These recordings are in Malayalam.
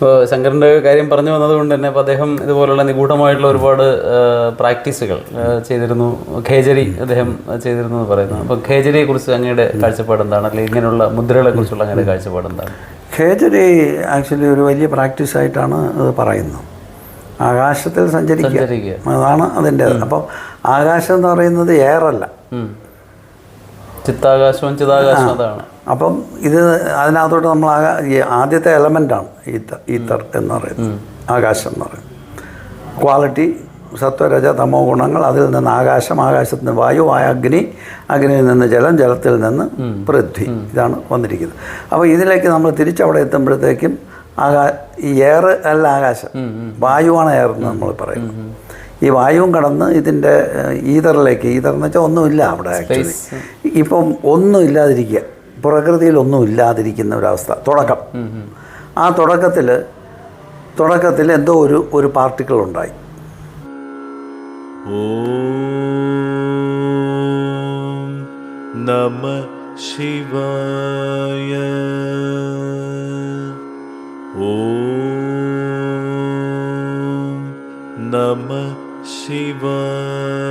ഇപ്പോൾ ശങ്കറിന്റെ കാര്യം പറഞ്ഞു വന്നതുകൊണ്ട് തന്നെ അപ്പോൾ അദ്ദേഹം ഇതുപോലുള്ള നിഗൂഢമായിട്ടുള്ള ഒരുപാട് പ്രാക്ടീസുകൾ ചെയ്തിരുന്നു. ഖേജരി അദ്ദേഹം ചെയ്തിരുന്നു എന്ന് പറയുന്നു. അപ്പോൾ ഖേജരിയെ കുറിച്ച് അങ്ങയുടെ കാഴ്ചപ്പാട് എന്താണ്? അല്ലെങ്കിൽ ഇങ്ങനെയുള്ള മുദ്രകളെ കുറിച്ചുള്ള അങ്ങയുടെ കാഴ്ചപ്പാട് എന്താണ്? ഖേജരി ആക്ച്വലി ഒരു വലിയ പ്രാക്ടീസ് ആയിട്ടാണ് അത് പറയുന്നത്. ആകാശത്തിൽ സഞ്ചരിക്കുക. അതാണ് അതിന്റെ അപ്പം ആകാശം എന്ന് പറയുന്നത് എയറല്ല ഉം. ചിത്താകാശവും ചിതാകാശവും അതാണ്. അപ്പം ഇത് അതിനകത്തോട്ട് നമ്മൾ ആകാ ഈ ആദ്യത്തെ എലമെന്റാണ് ഈത്തർ ഈത്തർ എന്ന് പറയുന്നത്. ആകാശം എന്ന് പറയുന്നത്. ക്വാളിറ്റി സത്വരജ തമോ ഗുണങ്ങൾ അതിൽ നിന്ന് ആകാശം ആകാശത്തിൽ നിന്ന് വായു ആയ അഗ്നി അഗ്നിയിൽ നിന്ന് ജലം ജലത്തിൽ നിന്ന് പൃഥ്വി. ഇതാണ് വന്നിരിക്കുന്നത്. അപ്പോൾ ഇതിലേക്ക് നമ്മൾ തിരിച്ചവിടെ എത്തുമ്പോഴത്തേക്കും ആകാ ഈ എയർ അല്ല ആകാശം. വായുവാണ് എയർ എന്ന് നമ്മൾ പറയുന്നത് ഈ വായുവും കടന്ന് ഇതിന്റെ ഈതറിലേക്ക് ഈതർ എന്ന് വെച്ചാൽ ഒന്നുമില്ല അവിടെ ആക്ച്വലി ഇപ്പം ഒന്നും ഇല്ലാതിരിക്കുക പ്രകൃതിയിലൊന്നും ഇല്ലാതിരിക്കുന്ന ഒരവസ്ഥ. തുടക്കം. ആ തുടക്കത്തിൽ തുടക്കത്തിൽ എന്തോ ഒരു ഒരു പാർട്ടിക്കിൾ ഉണ്ടായി നമ ശിവായ. ഓ നമ ശിവായ.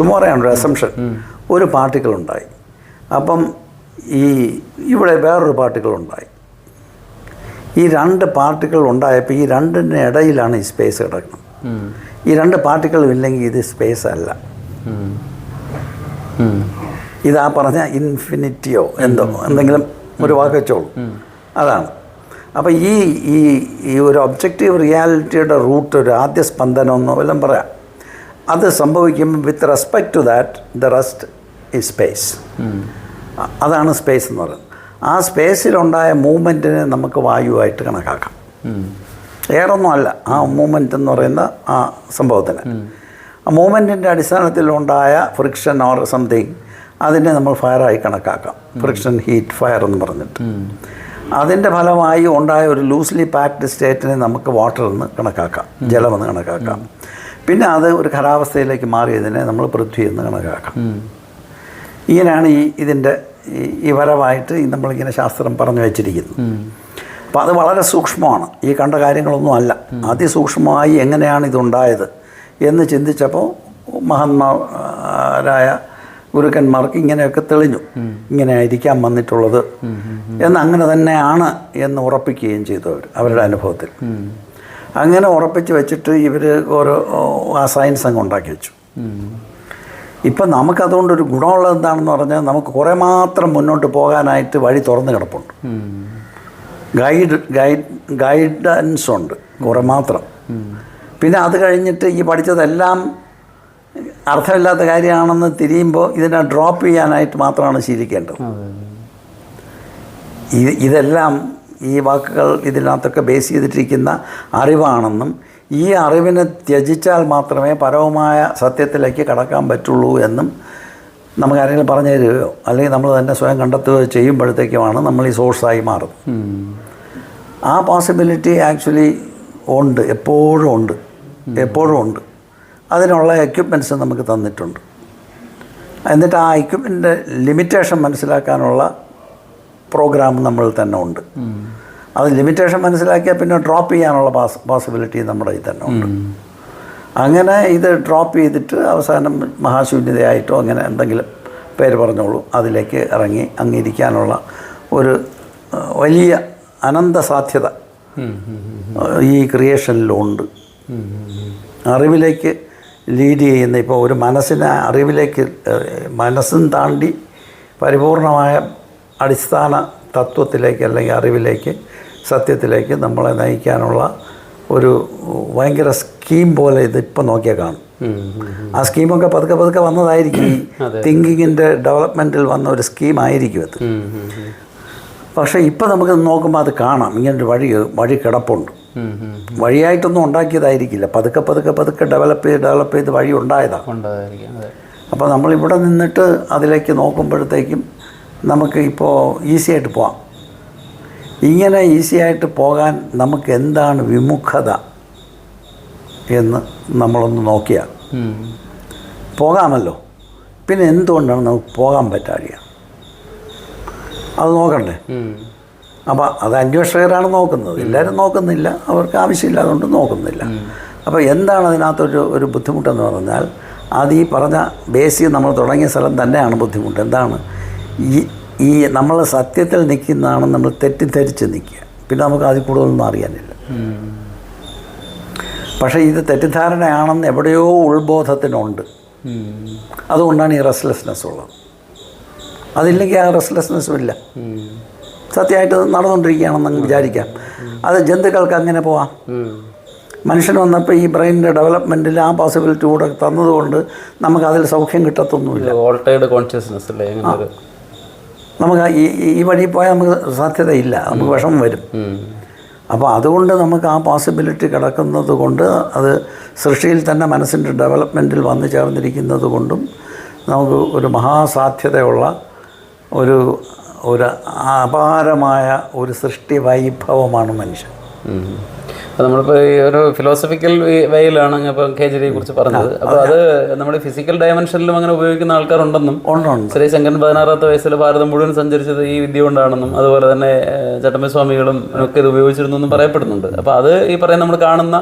ചുമോറയാണ് ഒരു അസംഷൻ ഒരു പാർട്ടിക്കിൾ ഉണ്ടായി അപ്പം ഈ ഇവിടെ വേറൊരു പാർട്ടിക്കിൾ ഉണ്ടായി ഈ രണ്ട് പാർട്ടിക്കിൾ ഉണ്ടായപ്പോൾ ഈ രണ്ടിന്റെ ഇടയിലാണ് ഈ സ്പേസ് കിടക്കുന്നത്. ഈ രണ്ട് പാർട്ടിക്കിളും ഇല്ലെങ്കിൽ ഇത് സ്പേസ് അല്ല. ഇത് പറഞ്ഞ ഇൻഫിനിറ്റിയോ എന്തോ എന്തെങ്കിലും ഒരു വാക്ക് വെച്ചോളൂ. അതാണ്. അപ്പോൾ ഈ ഈ ഈ ഒരു ഒബ്ജക്റ്റീവ് റിയാലിറ്റിയുടെ റൂട്ട് ഒരു ആദ്യ സ്പന്ദനം എന്നോ വല്ലതും പറയാം. അത് സംഭവിക്കും with respect to that the rest ഈ സ്പേസ് അതാണ് സ്പേസ് എന്ന് പറയുന്നത്. ആ സ്പേസിലുണ്ടായ മൂവ്മെന്റിനെ നമുക്ക് വായുവായിട്ട് കണക്കാക്കാം. ഏറൊന്നുമല്ല അല്ല ആ മൂവ്മെന്റ് എന്ന് പറയുന്ന ആ സംഭവത്തിന്. ആ മൂവ്മെന്റിന്റെ അടിസ്ഥാനത്തിലുണ്ടായ ഫ്രിക്ഷൻ ഓർ സംതിങ് അതിനെ നമ്മൾ ഫയറായി കണക്കാക്കാം. ഫ്രിക്ഷൻ ഹീറ്റ് ഫയർ എന്ന് പറഞ്ഞിട്ട്. അതിന്റെ ഫലമായി ഉണ്ടായ ഒരു ലൂസ്ലി പാക്ഡ് സ്റ്റേറ്റിനെ നമുക്ക് വാട്ടർ എന്ന് കണക്കാക്കാം. ജലമെന്ന് കണക്കാക്കാം. പിന്നെ അത് ഒരു ഖരാവസ്ഥയിലേക്ക് മാറിയതിനെ നമ്മൾ പൃഥ്വി എന്ന് കണക്കാക്കാം. ഇങ്ങനെയാണ് ഈ ഇതിന്റെ ഈ- വരവായിട്ട് നമ്മളിങ്ങനെ ശാസ്ത്രം പറഞ്ഞു വെച്ചിരിക്കുന്നത് അപ്പോൾ അത് വളരെ സൂക്ഷ്മമാണ്. ഈ കണ്ട കാര്യങ്ങളൊന്നും അല്ല. അതിസൂക്ഷ്മമായി എങ്ങനെയാണ് ഇതുണ്ടായത് എന്ന് ചിന്തിച്ചപ്പോൾ മഹാന്മാരായ ഗുരുക്കന്മാർക്ക് ഇങ്ങനെയൊക്കെ തെളിഞ്ഞു. ഇങ്ങനെ ആയിരിക്കാം വന്നിട്ടുള്ളത് എന്ന് അങ്ങനെ തന്നെയാണ് എന്ന് ഉറപ്പിക്കുകയും ചെയ്തു അവർ അവരുടെ അനുഭവത്തിൽ. അങ്ങനെ ഉറപ്പിച്ച് വെച്ചിട്ട് ഇവർ ഓരോ ആ സയൻസ് അങ്ങ് ഉണ്ടാക്കി വെച്ചു. ഇപ്പം നമുക്കതുകൊണ്ടൊരു ഗുണമുള്ളത് എന്താണെന്ന് പറഞ്ഞാൽ നമുക്ക് കുറേ മാത്രം മുന്നോട്ട് പോകാനായിട്ട് വഴി തുറന്ന് കിടപ്പുണ്ട്. ഗൈഡ് ഗൈഡ് ഗൈഡൻസ് ഉണ്ട് കുറേ മാത്രം. പിന്നെ അത് കഴിഞ്ഞിട്ട് ഈ പഠിച്ചതെല്ലാം അർത്ഥമില്ലാത്ത കാര്യമാണെന്ന് തിരിയുമ്പോൾ ഇതിനെ ഡ്രോപ്പ് ചെയ്യാനായിട്ട് മാത്രമാണ് ശീലിക്കേണ്ടത്. ഇത് ഇതെല്ലാം ഈ വാക്കുകൾ ഇതിനകത്തൊക്കെ ബേസ് ചെയ്തിട്ടിരിക്കുന്ന അറിവാണെന്നും ഈ അറിവിനെ ത്യജിച്ചാൽ മാത്രമേ പരവുമായ സത്യത്തിലേക്ക് കടക്കാൻ പറ്റുള്ളൂ എന്നും നമുക്ക് ആരെങ്കിലും പറഞ്ഞു തരികയോ അല്ലെങ്കിൽ നമ്മൾ തന്നെ സ്വയം കണ്ടെത്തുകയോ ചെയ്യുമ്പോഴത്തേക്കുമാണ് നമ്മൾ ഈ സോഴ്സായി മാറുന്നത്. ആ പോസിബിലിറ്റി ആക്ച്വലി ഉണ്ട് എപ്പോഴും ഉണ്ട് എപ്പോഴും ഉണ്ട് അതിനുള്ള എക്യുപ്മെന്റ്സ് നമുക്ക് തന്നിട്ടുണ്ട് എന്നിട്ട് ആ എക്യുപ്മെന്റ് ലിമിറ്റേഷൻ മനസ്സിലാക്കാനുള്ള പ്രോഗ്രാം നമ്മൾ തന്നെ ഉണ്ട്. അത് ലിമിറ്റേഷൻ മനസ്സിലാക്കിയാൽ പിന്നെ ഡ്രോപ്പ് ചെയ്യാനുള്ള പാസ് പോസിബിലിറ്റി നമ്മുടെ ഇതിൽ തന്നെ ഉണ്ട്. അങ്ങനെ ഇത് ഡ്രോപ്പ് ചെയ്തിട്ട് അവസാനം മഹാശൂന്യതയായിട്ടോ അങ്ങനെ എന്തെങ്കിലും പേര് പറഞ്ഞോളൂ. അതിലേക്ക് ഇറങ്ങി അങ്ങിരിക്കാനുള്ള ഒരു വലിയ അനന്ത സാധ്യത ഈ ക്രിയേഷനിലുണ്ട് അറിവിലേക്ക് ലീഡ് ചെയ്യുന്ന ഇപ്പോൾ ഒരു മനസ്സിനെ അറിവിലേക്ക് മനസ്സും താണ്ടി പരിപൂർണമായ അടിസ്ഥാന തത്വത്തിലേക്ക് അല്ലെങ്കിൽ അറിവിലേക്ക് സത്യത്തിലേക്ക് നമ്മളെ നയിക്കാനുള്ള ഒരു ഭയങ്കര സ്കീം പോലെ ഇത് ഇപ്പം നോക്കിയാൽ കാണും. ആ സ്കീമൊക്കെ പതുക്കെ പതുക്കെ വന്നതായിരിക്കും. ഈ തിങ്കിങ്ങിന്റെ ഡെവലപ്മെന്റിൽ വന്ന ഒരു സ്കീമായിരിക്കും അത്. പക്ഷേ ഇപ്പം നമുക്ക് നോക്കുമ്പോൾ അത് കാണാം. ഇങ്ങനൊരു വഴി വഴി കിടപ്പുണ്ട്. വഴിയായിട്ടൊന്നും ഉണ്ടാക്കിയതായിരിക്കില്ല. പതുക്കെ പതുക്കെ പതുക്കെ ഡെവലപ്പ് ചെയ്ത് ഡെവലപ്പ് ചെയ്ത് വഴി ഉണ്ടായതാണ്. അപ്പോൾ നമ്മളിവിടെ നിന്നിട്ട് അതിലേക്ക് നോക്കുമ്പോഴത്തേക്കും നമുക്ക് ഇപ്പോൾ ഈസി ആയിട്ട് പോവാം. ഇങ്ങനെ ഈസി ആയിട്ട് പോകാൻ നമുക്ക് എന്താണ് വിമുഖത എന്ന് നമ്മളൊന്ന് നോക്കിയാൽ. പോകാമല്ലോ. പിന്നെ എന്തുകൊണ്ടാണ് നമുക്ക് പോകാൻ പറ്റാഴിക അത് നോക്കണ്ടേ. അപ്പോൾ അത് അന്വേഷകരാണ് നോക്കുന്നത്. എല്ലാവരും നോക്കുന്നില്ല. അവർക്ക് ആവശ്യമില്ലാതുകൊണ്ട് നോക്കുന്നില്ല. അപ്പോൾ എന്താണ് അതിനകത്തൊരു ഒരു ബുദ്ധിമുട്ടെന്ന് പറഞ്ഞാൽ അത് ഈ പറഞ്ഞ ബേസിക് നമ്മൾ തുടങ്ങിയ സ്ഥലം തന്നെയാണ് ബുദ്ധിമുട്ട്. എന്താണ്? ഈ ഈ നമ്മൾ സത്യത്തിൽ നിൽക്കുന്നതാണ് നമ്മൾ തെറ്റിദ്ധരിച്ച് നിൽക്കുക. പിന്നെ നമുക്ക് അതിൽ കൂടുതലൊന്നും അറിയാനില്ല. പക്ഷേ ഇത് തെറ്റിദ്ധാരണയാണെന്ന് എവിടെയോ ഉൾബോധത്തിനുണ്ട്. അതുകൊണ്ടാണ് ഈ റെസ്ലെസ്നെസ് ഉള്ളത്. അതില്ലെങ്കിൽ ആ റെസ്ലെസ്നെസ്സും ഇല്ല. സത്യമായിട്ട് നടന്നുകൊണ്ടിരിക്കുകയാണെന്ന് വിചാരിക്കാം. അത് ജന്തുക്കൾക്ക് അങ്ങനെ പോവാം. മനുഷ്യൻ വന്നപ്പോൾ ഈ ബ്രെയിനിന്റെ ഡെവലപ്മെന്റിൽ ആ പോസിബിലിറ്റി കൂടെ തന്നതുകൊണ്ട് നമുക്ക് അതിൽ സൗഖ്യം കിട്ടത്തൊന്നുമില്ല. ഓൾട്ടേഡ് കോൺഷ്യസ്നെസ് അല്ലേ? നമുക്ക് ഈ ഈ- വഴി പോയാൽ നമുക്ക് സാധ്യതയില്ല. നമുക്ക് വിഷമം വരും. അപ്പോൾ അതുകൊണ്ട് നമുക്ക് ആ പോസിബിലിറ്റി കിടക്കുന്നത് കൊണ്ട് അത് സൃഷ്ടിയിൽ തന്നെ മനസ്സിന്റെ ഡെവലപ്മെന്റിൽ വന്നു ചേർന്നിരിക്കുന്നത് കൊണ്ടും നമുക്ക് ഒരു മഹാസാധ്യതയുള്ള ഒരു ഒരു അപാരമായ ഒരു സൃഷ്ടി വൈഭവമാണ് മനുഷ്യൻ. അപ്പോൾ നമ്മളിപ്പോൾ ഈ ഒരു ഫിലോസഫിക്കൽ വേയിലാണ് ഇപ്പം കേജരിയെ കുറിച്ച് പറഞ്ഞത്. അപ്പോൾ അത്. നമ്മുടെ ഫിസിക്കൽ ഡയമെൻഷനിലും അങ്ങനെ ഉപയോഗിക്കുന്ന ആൾക്കാരുണ്ടെന്നും ശ്രീ ശങ്കരൻ പതിനാറാമത്തെ വയസ്സിൽ ഭാരതം മുഴുവൻ സഞ്ചരിച്ചത് ഈ വിദ്യ കൊണ്ടാണെന്നും അതുപോലെ തന്നെ ചട്ടമ്പസ്വാമികളും ഒക്കെ ഇത് ഉപയോഗിച്ചിരുന്നു എന്നും പറയപ്പെടുന്നുണ്ട്. അപ്പോൾ അത് ഈ പറയുന്ന നമ്മൾ കാണുന്ന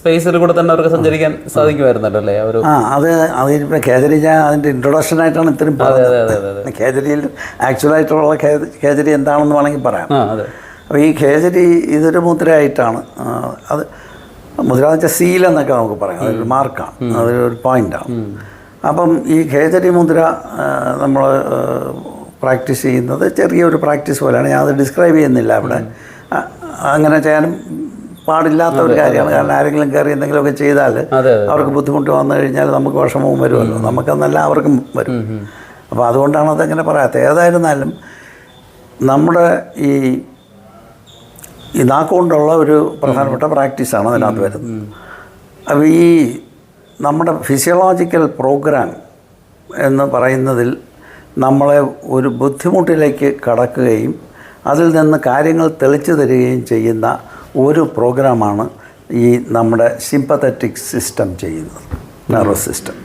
സ്പേസിൽ കൂടെ തന്നെ അവർക്ക് സഞ്ചരിക്കാൻ സാധിക്കുമായിരുന്നല്ലോ അല്ലേ? ഒരു അത് അതിപ്പോൾ കേജരി ഞാൻ അതിന്റെ ഇത്രയും അതെ അതെ പറഞ്ഞത്. കേജരിയിൽ ആക്ച്വലായിട്ടുള്ള കേജരി എന്താണെന്ന് വേണമെങ്കിൽ പറയാം. അതെ. അപ്പോൾ ഈ കേജരി ഇതൊരു മുദ്രയായിട്ടാണ്. അത് മുദ്ര എന്ന് വെച്ചാൽ സീൽ എന്നൊക്കെ നമുക്ക് പറയാം. അതൊരു മാർക്കാണ് അതൊരു പോയിന്റാണ് അപ്പം ഈ കേജരി മുദ്ര നമ്മൾ പ്രാക്ടീസ് ചെയ്യുന്നത് ചെറിയൊരു പ്രാക്ടീസ് പോലെയാണ്. ഞാൻ അത് ഡിസ്ക്രൈബ് ചെയ്യുന്നില്ല അവിടെ. അങ്ങനെ ചെയ്യാനും പാടില്ലാത്ത ഒരു കാര്യമാണ്. കാരണം ആരെങ്കിലും കയറി എന്തെങ്കിലുമൊക്കെ ചെയ്താൽ അവർക്ക് ബുദ്ധിമുട്ട് വന്നു കഴിഞ്ഞാൽ നമുക്ക് വിഷമവും വരുമല്ലോ. നമുക്കെന്നല്ല അവർക്കും വരും. അപ്പോൾ അതുകൊണ്ടാണ് അതങ്ങനെ പറയാത്തത്. ഏതായിരുന്നാലും നമ്മുടെ ഈ ഈ നാക്കുകൊണ്ടുള്ള ഒരു പ്രധാനപ്പെട്ട പ്രാക്ടീസാണ് അതിനകത്ത് വരുന്നത്. അപ്പോൾ ഈ നമ്മുടെ ഫിസിയോളജിക്കൽ പ്രോഗ്രാം എന്ന് പറയുന്നതിൽ നമ്മളെ ഒരു ബുദ്ധിമുട്ടിലേക്ക് കടക്കുകയും അതിൽ നിന്ന് കാര്യങ്ങൾ തെളിച്ചു തരികയും ചെയ്യുന്ന ഒരു പ്രോഗ്രാമാണ് ഈ നമ്മുടെ സിമ്പത്തറ്റിക് സിസ്റ്റം ചെയ്യുന്നത് നെർവസ് സിസ്റ്റം.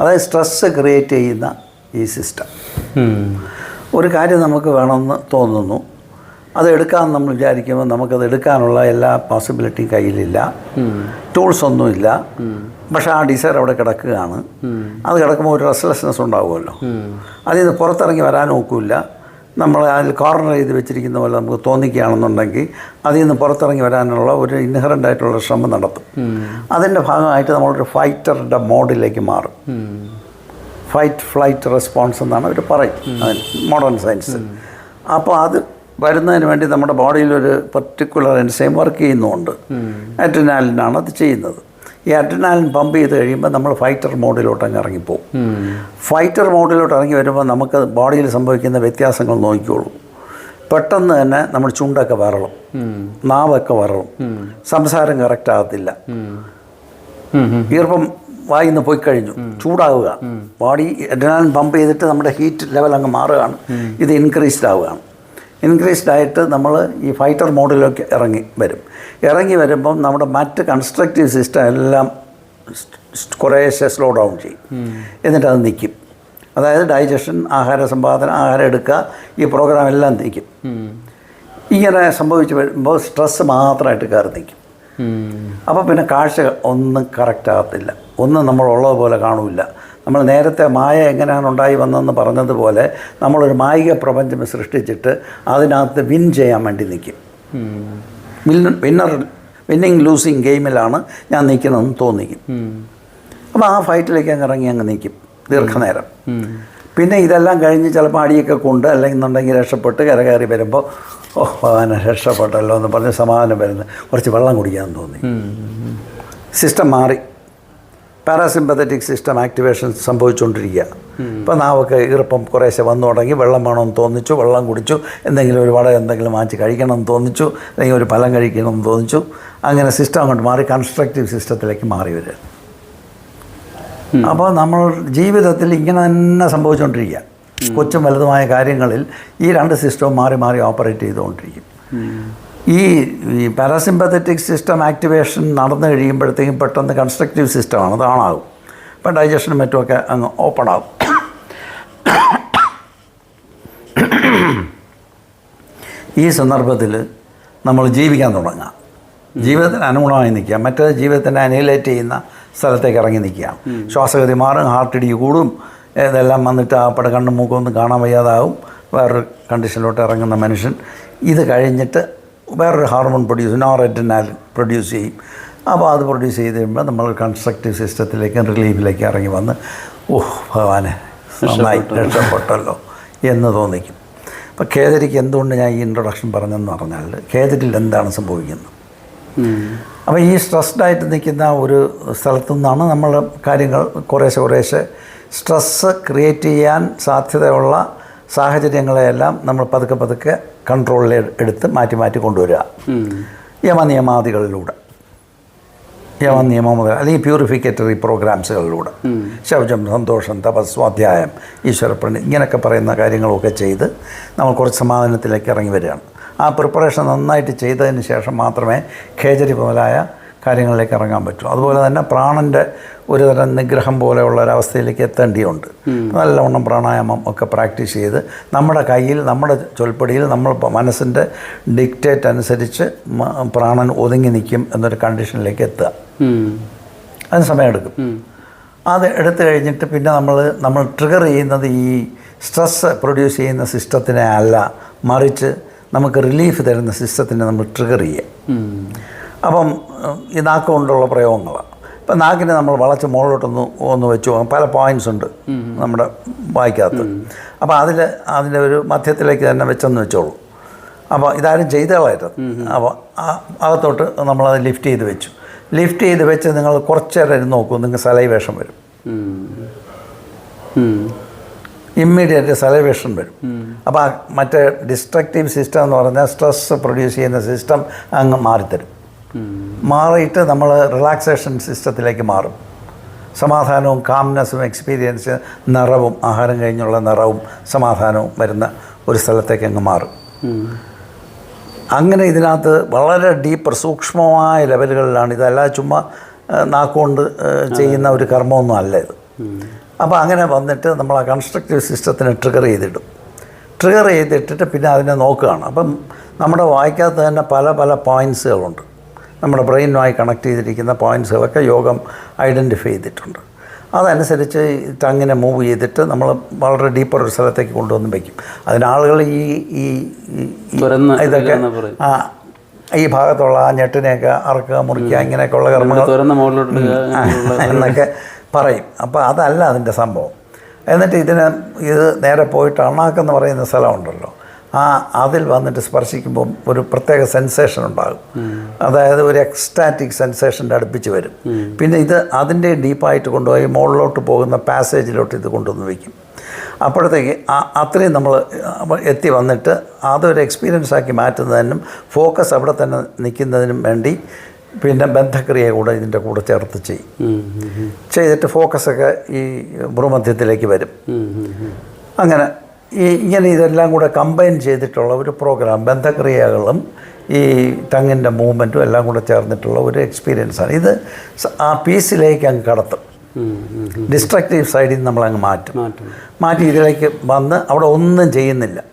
അതായത് സ്ട്രെസ്സ് ക്രിയേറ്റ് ചെയ്യുന്ന ഈ സിസ്റ്റം. ഒരു കാര്യം നമുക്ക് വേണമെന്ന് തോന്നുന്നു. അത് എടുക്കാൻ നമ്മൾ വിചാരിക്കുമ്പോൾ നമുക്കത് എടുക്കാനുള്ള എല്ലാ പോസിബിലിറ്റിയും കയ്യിലില്ല. ടൂൾസ് ഒന്നുമില്ല പക്ഷെ ആ ഡിസൈർ അവിടെ കിടക്കുകയാണ്. അത് കിടക്കുമ്പോൾ ഒരു റെസ്ലെസ്നെസ് ഉണ്ടാവുമല്ലോ. അതിൽ നിന്ന് പുറത്തിറങ്ങി വരാൻ നോക്കില്ല. നമ്മൾ അതിൽ കോർണർ ചെയ്ത് വെച്ചിരിക്കുന്ന പോലെ നമുക്ക് തോന്നിക്കുകയാണെന്നുണ്ടെങ്കിൽ അതിൽ നിന്ന് പുറത്തിറങ്ങി വരാനുള്ള ഒരു ഇൻഹറന്റ് ആയിട്ടുള്ള ശ്രമം നടത്തും. അതിന്റെ ഭാഗമായിട്ട് നമ്മളൊരു ഫൈറ്ററുടെ മോഡിലേക്ക് മാറും. ഫൈറ്റ് ഫ്ലൈറ്റ് റെസ്പോൺസ് എന്നാണ് അവർ പറയും. മോഡേൺ സയൻസ് അപ്പോൾ അത് വരുന്നതിന് വേണ്ടി നമ്മുടെ ബോഡിയിൽ ഒരു പർട്ടിക്കുലർ എൻസൈം വർക്ക് ചെയ്യുന്നുണ്ട് അറ്റനാലിനാണ് അത് ചെയ്യുന്നത്. ഈ അഡ്രിനാലിൻ പമ്പ് ചെയ്ത് കഴിയുമ്പോൾ നമ്മൾ ഫൈറ്റർ മോഡിലോട്ട് അങ്ങ് ഇറങ്ങിപ്പോവും. ഫൈറ്റർ മോഡിലോട്ട് ഇറങ്ങി വരുമ്പോൾ നമുക്ക് ബോഡിയിൽ സംഭവിക്കുന്ന വ്യത്യാസങ്ങൾ നോക്കിക്കോളൂ. പെട്ടെന്ന് തന്നെ നമ്മൾ ചുണ്ടൊക്കെ വരളും. നാവൊക്കെ വരളും. സംസാരം കറക്റ്റ് ആകത്തില്ല. ഈർപ്പം വായി നിന്ന് ഈർപ്പം വായിന്ന് പോയി കഴിഞ്ഞു. ചൂടാവുക. ബോഡി അഡ്രിനാലിൻ പമ്പ് ചെയ്തിട്ട് നമ്മുടെ ഹീറ്റ് ലെവൽ അങ്ങ് മാറുകയാണ്. ഇത് ഇൻക്രീസ്ഡ് ആവുകയാണ്. ഇൻക്രീസ്ഡ് ആയിട്ട് നമ്മൾ ഈ ഫൈറ്റർ മോഡിലേക്ക് ഇറങ്ങി വരും. ഇറങ്ങി വരുമ്പം നമ്മുടെ മറ്റ് കൺസ്ട്രക്റ്റീവ് സിസ്റ്റം എല്ലാം കുറേശ്ശെ സ്ലോ ഡൗൺ ചെയ്യും. എന്നിട്ട് അത് നിൽക്കും അതായത് ഡൈജഷൻ ആഹാര സമ്പാദനം ആഹാരം എടുക്കുക ഈ പ്രോഗ്രാം എല്ലാം നിൽക്കും. ഇങ്ങനെ സംഭവിച്ചു വരുമ്പോൾ സ്ട്രെസ്സ് മാത്രമായിട്ട് കയറി നിൽക്കും. അപ്പോൾ പിന്നെ കാഴ്ച ഒന്നും കറക്റ്റ് ആകത്തില്ല. ഒന്നും നമ്മൾ ഉള്ളതുപോലെ കാണില്ല. നമ്മൾ നേരത്തെ മായ എങ്ങനെയാണ് ഉണ്ടായി വന്നതെന്ന് പറഞ്ഞതുപോലെ നമ്മളൊരു മായിക പ്രപഞ്ചം സൃഷ്ടിച്ചിട്ട് അതിനകത്ത് വിൻ ചെയ്യാൻ വേണ്ടി നിൽക്കും. വിൻ വിന്നർ വിന്നിങ് ലൂസിങ് ഗെയിമിലാണ് ഞാൻ നിൽക്കുന്നതെന്ന് തോന്നിക്കും. അപ്പോൾ ആ ഫൈറ്റിലേക്ക് അങ്ങ് ഇറങ്ങി അങ്ങ് നിൽക്കും ദീർഘനേരം. പിന്നെ ഇതെല്ലാം കഴിഞ്ഞ് ചിലപ്പോൾ അടിയൊക്കെ കൊണ്ട് അല്ലെങ്കിൽ രക്ഷപ്പെട്ട് കരകയറി വരുമ്പോൾ ഓ ഭഗവാനെ രക്ഷപ്പെട്ടല്ലോ എന്ന് പറഞ്ഞ് സമാധാനം വരുന്നത് കുറച്ച് വെള്ളം കുടിക്കാൻ തോന്നി. സിസ്റ്റം മാറി. പാരാസിമ്പത്തറ്റിക് സിസ്റ്റം ആക്ടിവേഷൻ സംഭവിച്ചുകൊണ്ടിരിക്കുക. ഇപ്പോൾ നാവൊക്കെ ഈർപ്പം കുറേശ്ശെ വന്നു തുടങ്ങി വെള്ളം വേണമെന്ന് തോന്നിച്ചു വെള്ളം കുടിച്ചു എന്തെങ്കിലും ഒരു വട എന്തെങ്കിലും വാങ്ങിച്ച് കഴിക്കണമെന്ന് തോന്നിച്ചു അല്ലെങ്കിൽ ഒരു ഫലം കഴിക്കണമെന്ന് തോന്നിച്ചു. അങ്ങനെ സിസ്റ്റം അങ്ങോട്ട് മാറി കൺസ്ട്രക്റ്റീവ് സിസ്റ്റത്തിലേക്ക് മാറി വരിക. അപ്പോൾ നമ്മൾ ജീവിതത്തിൽ ഇങ്ങനെ തന്നെ സംഭവിച്ചുകൊണ്ടിരിക്കുക. കൊച്ചും വലുതുമായ കാര്യങ്ങളിൽ ഈ രണ്ട് സിസ്റ്റവും മാറി മാറി ഓപ്പറേറ്റ് ചെയ്തുകൊണ്ടിരിക്കും. ഈ പാരാസിമ്പത്തറ്റിക് സിസ്റ്റം ആക്ടിവേഷൻ നടന്നു കഴിയുമ്പോഴത്തേക്കും പെട്ടെന്ന് കൺസ്ട്രക്റ്റീവ് സിസ്റ്റമാണ് അത് ഓണാകും ഇപ്പം ഡൈജഷനും മറ്റുമൊക്കെ അങ്ങ് ഓപ്പൺ ആകും. ഈ സന്ദർഭത്തിൽ നമ്മൾ ജീവിക്കാൻ തുടങ്ങാം. ജീവിതത്തിന് അനുഗുണമായി നിൽക്കുക. മറ്റേ ജീവിതത്തിനെ അനിലേറ്റ് ചെയ്യുന്ന സ്ഥലത്തേക്ക് ഇറങ്ങി നിൽക്കുക. ശ്വാസഗതി മാറും ഹാർട്ട് ഇടി കൂടും. ഇതെല്ലാം വന്നിട്ട് ആ പട കണ്ണും മൂക്കൊന്നും കാണാൻ വയ്യാതാവും. വേറൊരു കണ്ടീഷനിലോട്ട് ഇറങ്ങുന്ന മനുഷ്യൻ. ഇത് കഴിഞ്ഞിട്ട് വേറൊരു ഹാർമോൺ പ്രൊഡ്യൂസ് നോറെറ്റിനാൽ പ്രൊഡ്യൂസ് ചെയ്യും. അപ്പോൾ അത് പ്രൊഡ്യൂസ് ചെയ്ത് കഴിയുമ്പോൾ നമ്മൾ കൺസ്ട്രക്റ്റീവ് സിസ്റ്റത്തിലേക്ക് റിലീഫിലേക്ക് ഇറങ്ങി വന്ന് ഓഹ് ഭഗവാനെ നന്നായി രക്ഷപ്പെട്ടല്ലോ എന്ന് തോന്നിക്കും. അപ്പോൾ കേദരിക്ക് എന്തുകൊണ്ട് ഞാൻ ഈ ഇൻട്രൊഡക്ഷൻ പറഞ്ഞെന്ന് പറഞ്ഞാൽ കേദരിൽ എന്താണ് സംഭവിക്കുന്നത്? അപ്പോൾ ഈ സ്ട്രെസ്ഡ് ആയിട്ട് നിൽക്കുന്ന ഒരു സ്ഥലത്തു നിന്നാണ് നമ്മൾ കാര്യങ്ങൾ കുറേശ്ശെ കുറേശ്ശെ സ്ട്രെസ്സ് ക്രിയേറ്റ് ചെയ്യാൻ സാധ്യതയുള്ള സാഹചര്യങ്ങളെയെല്ലാം നമ്മൾ പതുക്കെ പതുക്കെ കൺട്രോളിൽ എടുത്ത് മാറ്റി മാറ്റി കൊണ്ടുവരിക. യമ യമനിയമം മുതൽ അല്ലെങ്കിൽ പ്യൂരിഫിക്കേറ്ററി പ്രോഗ്രാംസുകളിലൂടെ ശൗചം സന്തോഷം തപസ് സ്വാധ്യായം ഈശ്വരപ്രണി ഇങ്ങനെയൊക്കെ പറയുന്ന കാര്യങ്ങളൊക്കെ ചെയ്ത് നമ്മൾ കുറച്ച് സമാധാനത്തിലേക്ക് ഇറങ്ങി വരികയാണ്. ആ പ്രിപ്പറേഷൻ നന്നായിട്ട് ചെയ്തതിന് ശേഷം മാത്രമേ ഖേജരി മുതലായ കാര്യങ്ങളിലേക്ക് ഇറങ്ങാൻ പറ്റും. അതുപോലെ തന്നെ പ്രാണന്റെ ഒരു തരം നിഗ്രഹം പോലെയുള്ള ഒരവസ്ഥയിലേക്ക് എത്തേണ്ടിയുണ്ട്. നല്ലവണ്ണം പ്രാണായാമം ഒക്കെ പ്രാക്ടീസ് ചെയ്ത് നമ്മുടെ കയ്യിൽ നമ്മുടെ ചൊൽപ്പടിയിൽ നമ്മൾ മനസ്സിന്റെ ഡിക്റ്റേറ്റ് അനുസരിച്ച് പ്രാണൻ ഒതുങ്ങി നിൽക്കും എന്നൊരു കണ്ടീഷനിലേക്ക് എത്തുക. അതിന് സമയമെടുക്കും. അത് എടുത്തു കഴിഞ്ഞിട്ട് പിന്നെ നമ്മൾ നമ്മൾ ട്രിഗർ ചെയ്യുന്നത് ഈ സ്ട്രെസ് പ്രൊഡ്യൂസ് ചെയ്യുന്ന സിസ്റ്റത്തിനെ അല്ല മറിച്ച് നമുക്ക് റിലീഫ് തരുന്ന സിസ്റ്റത്തിനെ നമ്മൾ ട്രിഗർ ചെയ്യുക. അപ്പം ഈ നാക്ക് കൊണ്ടുള്ള പ്രയോഗങ്ങളാണ് ഇപ്പം നാക്കിനെ നമ്മൾ വളച്ച് മുകളിലോട്ടൊന്ന് ഒന്ന് വെച്ച് പോകാം പല പോയിന്റ്സ് ഉണ്ട് നമ്മുടെ വായിക്കകത്ത്. അപ്പോൾ അതിൽ അതിന്റെ ഒരു മധ്യത്തിലേക്ക് തന്നെ വെച്ചെന്ന് വെച്ചോളൂ. അപ്പോൾ ഇതാരും ചെയ്തകളായിട്ട് അപ്പോൾ ആ അകത്തോട്ട് നമ്മളത് ലിഫ്റ്റ് ചെയ്ത് വെച്ചു. ലിഫ്റ്റ് ചെയ്ത് വെച്ച് നിങ്ങൾ കുറച്ച് നേരം ഇരുന്ന് നോക്കൂ. നിങ്ങൾക്ക് സലൈവേഷം വരും. ഇമ്മീഡിയറ്റ് സലൈവേഷൻ വരും. അപ്പോൾ ആ മറ്റേ ഡിസ്ട്രക്റ്റീവ് സിസ്റ്റം എന്ന് പറഞ്ഞാൽ സ്ട്രെസ് പ്രൊഡ്യൂസ് ചെയ്യുന്ന സിസ്റ്റം അങ്ങ് മാറിത്തരും. മാറിയിട്ട് നമ്മൾ റിലാക്സേഷൻ സിസ്റ്റത്തിലേക്ക് മാറും. സമാധാനവും കാംനെസ്സും എക്സ്പീരിയൻസ് നിറവും ആഹാരം കഴിഞ്ഞുള്ള നിറവും സമാധാനവും വരുന്ന ഒരു സ്ഥലത്തേക്ക് അങ്ങ് മാറും. അങ്ങനെ ഇതിനകത്ത് വളരെ ഡീപ്പർ സൂക്ഷ്മമായ ലെവലുകളിലാണ് ഇതല്ലാതെ ചുമ്മാ നാക്കുകൊണ്ട് ചെയ്യുന്ന ഒരു കർമ്മമൊന്നും അല്ല ഇത്. അപ്പോൾ അങ്ങനെ വന്നിട്ട് നമ്മൾ ആ കൺസ്ട്രക്റ്റീവ് സിസ്റ്റത്തിനെ ട്രിഗർ ചെയ്തിടും. ട്രിഗർ ചെയ്തിട്ടിട്ട് പിന്നെ അതിനെ നോക്കുകയാണ്. അപ്പം നമ്മുടെ വായിക്കാത്ത തന്നെ പല പല പോയിന്റ്സുകളുണ്ട് നമ്മുടെ ബ്രെയിനുമായി കണക്ട് ചെയ്തിരിക്കുന്ന പോയിന്റ്സുകളൊക്കെ യോഗം ഐഡന്റിഫൈ ചെയ്തിട്ടുണ്ട്. അതനുസരിച്ച് ടങ്ങിനെ മൂവ് ചെയ്തിട്ട് നമ്മൾ വളരെ ഡീപ്പർ ഒരു സ്ഥലത്തേക്ക് കൊണ്ടുവന്ന് വയ്ക്കും അതിനാളുകൾ ഈ ഈ ഇതൊക്കെ എന്ന്. ആ ഈ ഭാഗത്തുള്ള ആ ഞെട്ടിനെയൊക്കെ അറക്കുക മുറിക്കുക ഇങ്ങനെയൊക്കെയുള്ള കർമ്മങ്ങൾ തുറന്ന മുകളിലോട്ട് ഇടുക എന്നൊക്കെ പറയും. അപ്പോൾ അതല്ല അതിന്റെ സംഭവം. എന്നിട്ട് ഇതിന് ഇത് നേരെ പോയിട്ട് അണ്ണാക്കെന്ന് പറയുന്ന സ്ഥലമുണ്ടല്ലോ. ആ അതിൽ വന്നിട്ട് സ്പർശിക്കുമ്പോൾ ഒരു പ്രത്യേക സെൻസേഷൻ ഉണ്ടാകും. അതായത് ഒരു എക്സ്റ്റാറ്റിക് സെൻസേഷന്റെ അടുപ്പിച്ച് വരും. പിന്നെ ഇത് അതിന്റെ ഡീപ്പായിട്ട് കൊണ്ടുപോയി മുകളിലോട്ട് പോകുന്ന പാസേജിലോട്ട് ഇത് കൊണ്ടുവന്ന് വയ്ക്കും. അപ്പോഴത്തേക്ക് അത്രയും നമ്മൾ എത്തി വന്നിട്ട് അതൊരു എക്സ്പീരിയൻസ് ആക്കി മാറ്റുന്നതിനും ഫോക്കസ് അവിടെ തന്നെ നിൽക്കുന്നതിനും വേണ്ടി പിന്നെ ബന്ധക്രിയ കൂടെ ഇതിന്റെ കൂടെ ചേർത്ത് ചെയ്യും. ചെയ്തിട്ട് ഫോക്കസൊക്കെ ഈ ഭ്രൂമധ്യത്തിലേക്ക് വരും. അങ്ങനെ ഇങ്ങനെ ഇതെല്ലാം കൂടെ കമ്പൈൻ ചെയ്തിട്ടുള്ള ഒരു പ്രോഗ്രാം ബന്ധക്രിയകളും ഈ ടങ്ങിന്റെ മൂവ്മെന്റും എല്ലാം കൂടെ ചേർന്നിട്ടുള്ള ഒരു എക്സ്പീരിയൻസാണ് ഇത് ആ പീസിലേക്ക് അങ്ങ് കടത്തും. ഡിസ്ട്രക്റ്റീവ് സൈഡിൽ നിന്ന് നമ്മളങ്ങ് മാറ്റും. മാറ്റും. ഇതിലേക്ക് വന്ന് അവിടെ ഒന്നും ചെയ്യുന്നില്ല.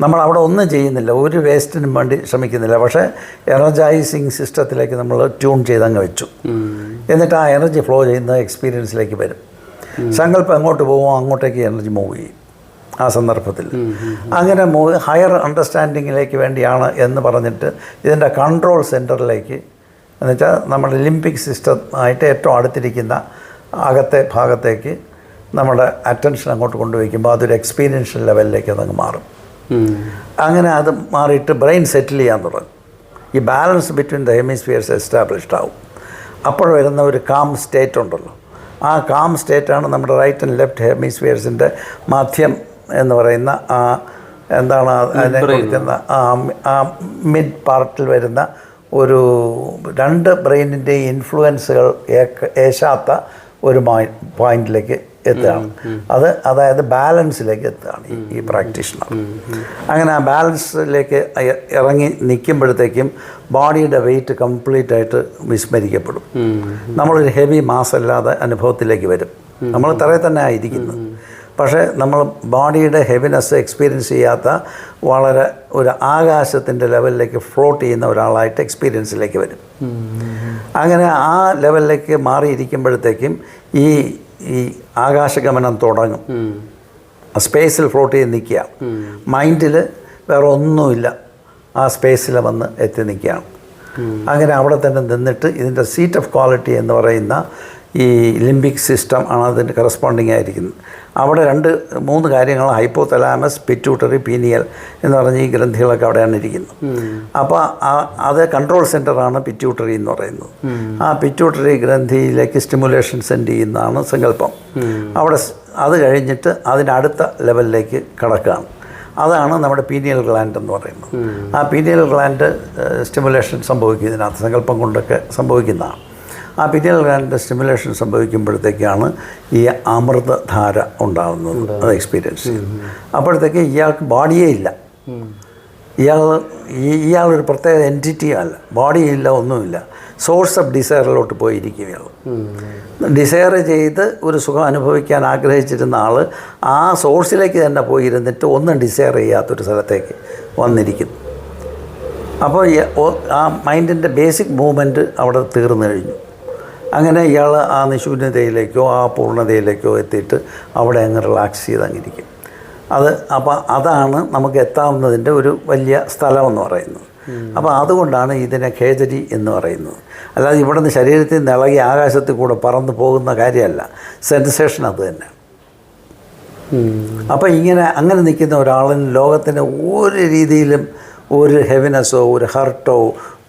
നമ്മൾ അവിടെ ഒന്നും ചെയ്യുന്നില്ല. ഒരു വേസ്റ്റിനും വേണ്ടി ശ്രമിക്കുന്നില്ല. പക്ഷേ എനർജൈസിങ് സിസ്റ്റത്തിലേക്ക് നമ്മൾ ട്യൂൺ ചെയ്തങ്ങ് വെച്ചു. എന്നിട്ട് ആ എനർജി ഫ്ലോ ചെയ്യുന്ന എക്സ്പീരിയൻസിലേക്ക് വരും. സങ്കല്പം എങ്ങോട്ട് പോകുമോ അങ്ങോട്ടേക്ക് എനർജി മൂവ് ചെയ്യും. ആ സന്ദർഭത്തിൽ. അങ്ങനെ ഹയർ അണ്ടർസ്റ്റാൻഡിങ്ങിലേക്ക് വേണ്ടിയാണ് എന്ന് പറഞ്ഞിട്ട് ഇതിന്റെ കൺട്രോൾ സെന്ററിലേക്ക് എന്നുവെച്ചാൽ നമ്മുടെ ലിംപിക് സിസ്റ്റം ആയിട്ട് ഏറ്റവും അടുത്തിരിക്കുന്ന അകത്തെ ഭാഗത്തേക്ക് നമ്മുടെ അറ്റൻഷൻ അങ്ങോട്ട് കൊണ്ടുവയ്ക്കുമ്പോൾ അതൊരു എക്സ്പീരിയൻഷ്യൽ ലെവലിലേക്ക് അതങ്ങ് മാറും. അങ്ങനെ അത് മാറിയിട്ട് ബ്രെയിൻ സെറ്റിൽ ചെയ്യാൻ തുടങ്ങും. ഈ balance between the hemispheres established ആവും. അപ്പോൾ വരുന്ന ഒരു കാം സ്റ്റേറ്റ് ഉണ്ടല്ലോ. ആ കാം സ്റ്റേറ്റാണ് നമ്മുടെ റൈറ്റ് ആൻഡ് ലെഫ്റ്റ് ഹെമിസ്ഫിയേഴ്സിന്റെ മധ്യം എന്ന് പറയുന്ന ആ എന്താണ് അതിനെ കുറിക്കുന്ന ആ മിഡ് പാർട്ടിൽ വരുന്ന ഒരു രണ്ട് ബ്രെയിനിന്റെ ഇൻഫ്ലുവൻസുകൾ ഏശാത്ത ഒരു പോയിന്റിലേക്ക് എത്തുകയാണ്. അത് അതായത് ബാലൻസിലേക്ക് എത്തുകയാണ് ഈ- ഈ പ്രാക്ടീഷണർ. അങ്ങനെ ആ ബാലൻസിലേക്ക് ഇറങ്ങി നിൽക്കുമ്പോഴത്തേക്കും ബോഡിയുടെ വെയിറ്റ് കംപ്ലീറ്റ് ആയിട്ട് വിസ്മരിക്കപ്പെടും. നമ്മളൊരു ഹെവി മാസ് അല്ലാതെ അനുഭവത്തിലേക്ക് വരും. നമ്മൾ തറയിൽ തന്നെ ആയിരിക്കുന്നത് പക്ഷേ നമ്മൾ ബോഡിയുടെ ഹെവിനെസ് എക്സ്പീരിയൻസ് ചെയ്യാത്ത വളരെ ഒരു ആകാശത്തിന്റെ ലെവലിലേക്ക് ഫ്ലോട്ട് ചെയ്യുന്ന ഒരാളായിട്ട് എക്സ്പീരിയൻസിലേക്ക് വരും. അങ്ങനെ ആ ലെവലിലേക്ക് മാറിയിരിക്കുമ്പോഴത്തേക്കും ഈ ഈ ആകാശഗമനം തുടങ്ങും. സ്പേസിൽ ഫ്ലോട്ട് ചെയ്ത് നിൽക്കുക. മൈൻഡിൽ വേറെ ഒന്നുമില്ല. ആ സ്പേസിൽ വന്ന് എത്തി നിൽക്കുകയാണ്. അങ്ങനെ അവിടെ തന്നെ നിന്നിട്ട് ഇതിന്റെ സീറ്റ് ഓഫ് ക്വാളിറ്റി എന്ന് പറയുന്ന ഈ ലിംബിക് സിസ്റ്റം ആണ് അതിന്റെ കറസ്പോണ്ടിങ് ആയിരിക്കുന്നത്. അവിടെ രണ്ട് മൂന്ന് കാര്യങ്ങൾ ഹൈപ്പോ തലാമസ് പിറ്റ്യൂട്ടറി പീനിയൽ എന്ന് പറഞ്ഞ ഈ ഗ്രന്ഥികളൊക്കെ അവിടെയാണ് ഇരിക്കുന്നത്. അപ്പോൾ ആ- അത് കൺട്രോൾ സെന്ററാണ് പിറ്റ്യൂട്ടറി എന്ന് പറയുന്നത്. ആ പിറ്റ്യൂട്ടറി ഗ്രന്ഥിയിലേക്ക് സ്റ്റിമുലേഷൻ സെൻഡ് ചെയ്യുന്നതാണ് സങ്കല്പം. അവിടെ അത് കഴിഞ്ഞിട്ട് അതിനടുത്ത ലെവലിലേക്ക് കടക്കുകയാണ്. അതാണ് നമ്മുടെ പീനിയൽ ഗ്ലാൻഡ് എന്ന് പറയുന്നത്. ആ പീനിയൽ ഗ്ലാൻഡ് സ്റ്റിമുലേഷൻ സംഭവിക്കും ഇതിനകത്ത് സങ്കല്പം കൊണ്ടൊക്കെ സംഭവിക്കുന്നതാണ്. ആ പീനിയൽ ഗ്ലാൻഡിന്റെ സ്റ്റിമുലേഷൻ സംഭവിക്കുമ്പോഴത്തേക്കാണ് ഈ അമൃതധാര ഉണ്ടാകുന്നത് അത് എക്സ്പീരിയൻസ് ചെയ്യുന്നത് അപ്പോഴത്തേക്ക് ഇയാൾക്ക് ബോഡിയേ ഇല്ല. ഇയാൾ ഇയാളൊരു പ്രത്യേക എന്റിറ്റി അല്ല. ബോഡിയില്ല ഒന്നുമില്ല. സോഴ്സ് ഓഫ് ഡിസയറിലോട്ട് പോയിരിക്കും ഇയാൾ ഡിസയർ ചെയ്ത് ഒരു സുഖം അനുഭവിക്കാൻ ആഗ്രഹിച്ചിരുന്ന ആൾ ആ സോഴ്സിലേക്ക് തന്നെ പോയിരുന്നിട്ട് ഒന്നും ഡിസയർ ചെയ്യാത്തൊരു സ്ഥലത്തേക്ക് വന്നിരിക്കുന്നു. അപ്പോൾ ആ മൈൻഡിന്റെ ബേസിക് മൂവ്മെന്റ് അവിടെ തീർന്നു കഴിഞ്ഞു. അങ്ങനെ ഇയാൾ ആ നിശൂന്യതയിലേക്കോ ആ പൂർണതയിലേക്കോ എത്തിയിട്ട് അവിടെ അങ്ങ് റിലാക്സ് ചെയ്ത് അങ്ങിരിക്കും അത് അപ്പോൾ അതാണ് നമുക്ക് എത്താവുന്നതിന്റെ ഒരു വലിയ സ്ഥലമെന്ന് പറയുന്നത്. അപ്പോൾ അതുകൊണ്ടാണ് ഇതിനെ ഖേജരി എന്ന് പറയുന്നത്. അല്ലാതെ ഇവിടുന്ന് ശരീരത്തിൽ നിന്ന് ഇളകി ആകാശത്തിൽ കൂടെ പറന്നു പോകുന്ന കാര്യമല്ല. സെൻസേഷൻ അത് തന്നെ. അപ്പോൾ ഇങ്ങനെ അങ്ങനെ നിൽക്കുന്ന ഒരാളിന് ലോകത്തിന് ഒരു രീതിയിലും ഒരു ഹെവിനെസ്സോ ഒരു ഹർട്ടോ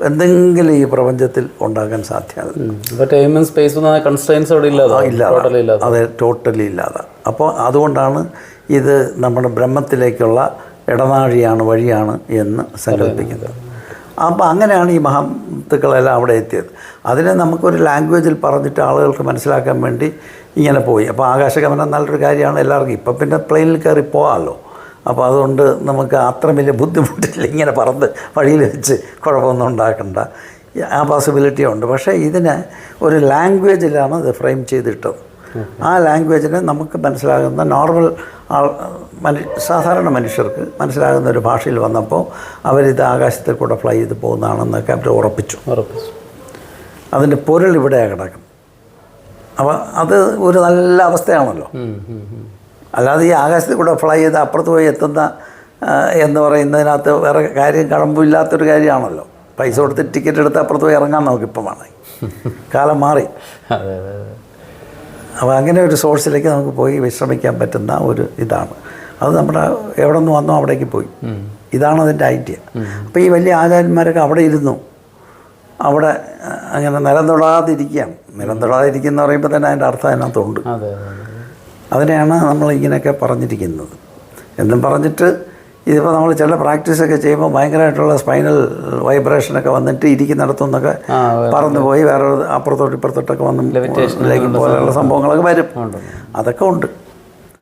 എന്തെങ്കിലും ഈ പ്രപഞ്ചത്തിൽ ഉണ്ടാക്കാൻ സാധ്യമല്ല സ്പേസ് കൺസ്ട്രെയിൻസ് അവിടെ ഇല്ലാതെ? അതെ ടോട്ടലി ഇല്ലാതെ. അപ്പോൾ അതുകൊണ്ടാണ് ഇത് നമ്മുടെ ബ്രഹ്മത്തിലേക്കുള്ള ഇടനാഴിയാണ് വഴിയാണ് എന്ന് സങ്കല്പിക്കുന്നത്. അപ്പോൾ അങ്ങനെയാണ് ഈ മഹത്തുക്കളെല്ലാം അവിടെ എത്തിയത്. അതിനെ നമുക്കൊരു ലാംഗ്വേജിൽ പറഞ്ഞിട്ട് ആളുകൾക്ക് മനസ്സിലാക്കാൻ വേണ്ടി ഇങ്ങനെ പോയി. അപ്പോൾ ആകാശഗമനം നല്ലൊരു കാര്യമാണ് എല്ലാവർക്കും. ഇപ്പം പിന്നെ പ്ലെയിനിൽ കയറി പോകാമല്ലോ. അപ്പോൾ അതുകൊണ്ട് നമുക്ക് അത്ര വലിയ ബുദ്ധിമുട്ടില്ല. ഇങ്ങനെ പറന്ന് വഴിയിൽ വെച്ച് കുഴപ്പമൊന്നും ഉണ്ടാക്കണ്ട. ആ പോസിബിലിറ്റി ഉണ്ട്. പക്ഷേ ഇതിന് ഒരു ലാംഗ്വേജിലാണ് ഇത് ഫ്രെയിം ചെയ്തിട്ടത്. ആ ലാംഗ്വേജിനെ നമുക്ക് മനസ്സിലാകുന്ന നോർമൽ ആൾ മനു സാധാരണ മനുഷ്യർക്ക് മനസ്സിലാകുന്ന ഒരു ഭാഷയിൽ വന്നപ്പോൾ അവരിത് ആകാശത്തിൽ കൂടെ ഫ്ലൈ ചെയ്ത് പോകുന്നതാണെന്നൊക്കെ അവർ ഉറപ്പിച്ചു. ഉറപ്പിച്ചു. അതിന്റെ പൊരുൾ ഇവിടെയാണ് കിടക്കും അപ്പോൾ അത് ഒരു നല്ല അവസ്ഥയാണല്ലോ. അല്ലാതെ ഈ ആകാശത്തിൽ കൂടെ ഫ്ലൈ ചെയ്ത് അപ്പുറത്ത് പോയി എത്തുന്ന എന്ന് പറയുന്നതിനകത്ത് വേറെ കാര്യം കഴമ്പില്ലാത്തൊരു കാര്യമാണല്ലോ. പൈസ കൊടുത്ത് ടിക്കറ്റ് എടുത്ത് അപ്പുറത്ത് പോയി ഇറങ്ങാൻ നമുക്കിപ്പം വേണമെങ്കിൽ കാലം മാറി. അപ്പോൾ അങ്ങനെ ഒരു സോഴ്സിലേക്ക് നമുക്ക് പോയി വിശ്രമിക്കാൻ പറ്റുന്ന ഒരു ഇതാണ്. അത് നമ്മുടെ എവിടെ നിന്ന് വന്നോ അവിടേക്ക് പോയി. ഇതാണ് അതിന്റെ ഐഡിയ അപ്പോൾ ഈ വലിയ ആചാര്യന്മാരൊക്കെ അവിടെ ഇരുന്നു. അവിടെ അങ്ങനെ നിലം തൊടാതിരിക്കുകയാണ്. നിലം എന്ന് പറയുമ്പോൾ തന്നെ അതിന്റെ അർത്ഥം അതിനകത്തുണ്ട്. അതെ അതെ അതെ. അതിനെയാണ് നമ്മൾ ഇങ്ങനെയൊക്കെ പറഞ്ഞിരിക്കുന്നത്. എന്നും പറഞ്ഞിട്ട് ഇതിപ്പോൾ നമ്മൾ ചില പ്രാക്ടീസൊക്കെ ചെയ്യുമ്പോൾ ഭയങ്കരമായിട്ടുള്ള സ്പൈനൽ വൈബ്രേഷനൊക്കെ വന്നിട്ട് ഇരിക്കുന്നിടത്തുനിന്നൊക്കെ നടത്തുന്നൊക്കെ പറന്നു പോയി വേറെ അപ്പുറത്തോട്ട് ഇപ്പുറത്തോട്ടൊക്കെ വന്ന് പോലെയുള്ള സംഭവങ്ങളൊക്കെ വരും. അതൊക്കെ ഉണ്ട്.